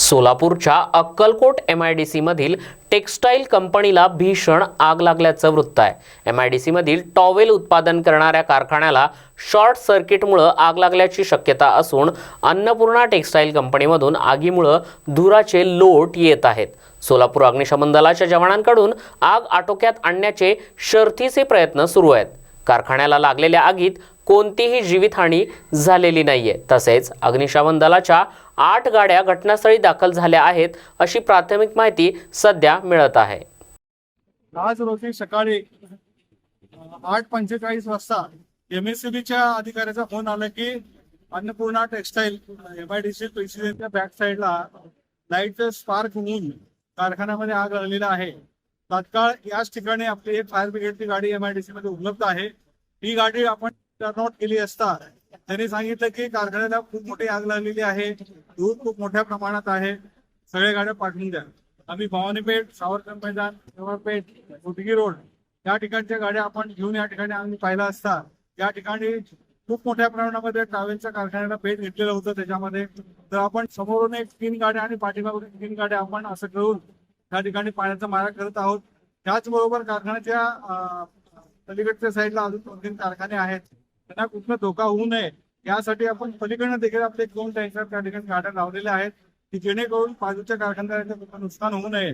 सोलापूरच्या Akkalkot M I D सीमधील textile कंपनीला भीषण आग लागल्याचं वृत्त आहे. एम आय डी सीमधील टॉवेल उत्पादन करणाऱ्या कारखान्याला शॉर्ट सर्किटमुळं आग लागल्याची शक्यता असून अन्नपूर्णा टेक्स्टाईल कंपनीमधून आगीमुळं धुराचे लोट येत आहेत. सोलापूर अग्निशमन दलाच्या जवानांकडून आग आटोक्यात आणण्याचे शर्थीचे प्रयत्न सुरू आहेत. कारखान्याला लागलेल्या आगीत कोणतीही जीवितहानी झालेली नाहीये. तसेच अग्निशमन दलाच्या आठ गाड्या घटनास्थळी दाखल झाल्या आहेत अशी प्राथमिक माहिती सध्या मिळत आहे. आज रोजी सकाळी आठ पंचेचाळीस वाजता एमएससीबीच्या अधिकाऱ्याचा फोन आला की अन्नपूर्णा टेक्सटाईल एमआयडीसी प्रेसिडेंटच्या बॅक साईडला लाईटचं स्पार्क होऊन कारखान्यामध्ये आग लागलेला आहे. तात्काळ याच ठिकाणी आपली एक फायर ब्रिगेडची गाडी एमआयडीसी मध्ये उपलब्ध आहे. ही गाडी आपण नोट केली असता. त्यांनी सांगितलं की कारखान्याला खूप मोठी आग लागलेली आहे. धूर खूप मोठ्या प्रमाणात आहे. सगळ्या गाड्या पाठवून द्या. आम्ही भवानीपेठ सावरकर मैदान जवळपेठ उदगी रोड या ठिकाणच्या गाड्या आपण घेऊन या ठिकाणी आम्ही पाहिला असता. या ठिकाणी खूप मोठ्या प्रमाणामध्ये ट्रॅव्हलच्या कारखान्याला भेट घेतलेलं होतं त्याच्यामध्ये. तर आपण समोरून एक तीन गाड्या आणि पाठीमागून तीन गाड्या आपण असं करून त्या ठिकाणी पाण्याचा मारा करत आहोत. त्याचबरोबर कारखान्याच्या अलीकडच्या पलीकडच्या साईडला अजून दोन तीन कारखाने आहेत. त्यांना कुठला धोका होऊ नये यासाठी आपण पलीकडनं देखील आपले दोन टँकर त्या ठिकाणी गाड्या लावलेल्या आहेत की जेणेकरून बाजूच्या कारखानदारांचं नुकसान होऊ नये.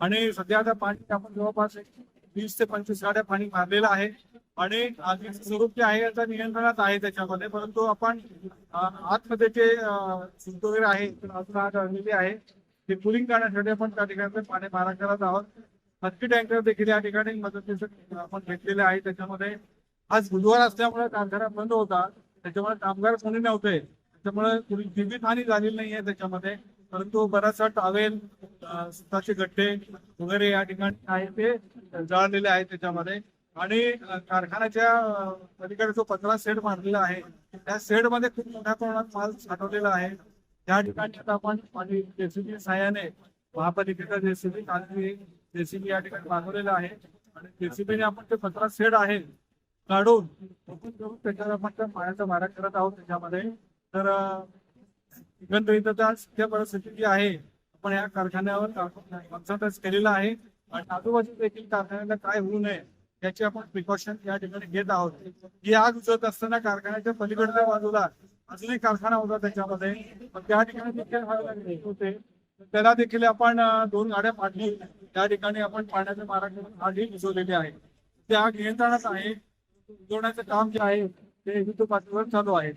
आणि सध्या आता पाणी आपण जवळपास वीस ते पंचवीस गाड्या पाणी मारलेलं आहे. आणि स्वरूप जे आहे याचा नियंत्रणात आहे त्याच्यामध्ये परंतु आपण आतमध्ये जे अं, शुद्ध वगैरे आहे तर आहे ते कुलिंग करण्यासाठी आपण त्या ठिकाणी पाणी मारा करत आहोत. हत्ती टँकर देखील या ठिकाणी मदतीचं आपण घेतलेले आहे त्याच्यामध्ये आज बुधवार असल्यामुळे कारखाना बंद होता त्याच्यामुळे कामगार कोणी नव्हते. त्याच्यामुळे कुणी जीवितहानी झालेली नाहीये त्याच्यामध्ये. परंतु बराचसा टावेल स्वतःचे गड्डे वगैरे या ठिकाणी आहे ते जळलेले आहेत त्याच्यामध्ये. आणि कारखान्याच्या पलीकडे जो पत्रा सेड मारलेला आहे त्या सेडमध्ये खूप मोठ्या प्रमाणात माल साठवलेला आहे. त्या ठिकाणी आता आपण आणि जेसीबी सहाय्याने महापालिकेचा जेसीबी काल जेसीबी या ठिकाणी मागवलेला आहे. आणि जेसीबीने आपण ते पत्रा सेड आहे काढून. करून त्याच्यावर आपण त्या पाण्याचा मारा करत आहोत त्याच्यामध्ये. तर अं, सध्या परिस्थिती जी आहे आपण या कारखान्यावर कॉन्सन्ट्रेट केलेला आहे. आणि आजूबाजू देखील कारखान्याला काय होऊ नये याची आपण प्रिकॉशन या ठिकाणी घेत आहोत. ही आग उचलत असताना कारखान्याच्या पलीकडच्या बाजूला अजूनही कारखाना होता त्याच्यामध्ये. पण त्या ठिकाणी देखील होते. त्याला देखील आपण दोन गाड्या पाठवून त्या ठिकाणी आपण पाण्याचा मारा करून आगही विझवलेली आहे. ते आग नियंत्रणात आहे. जोडण्याचं काम जे आहे ते युद्ध पातळीवर चालू आहे.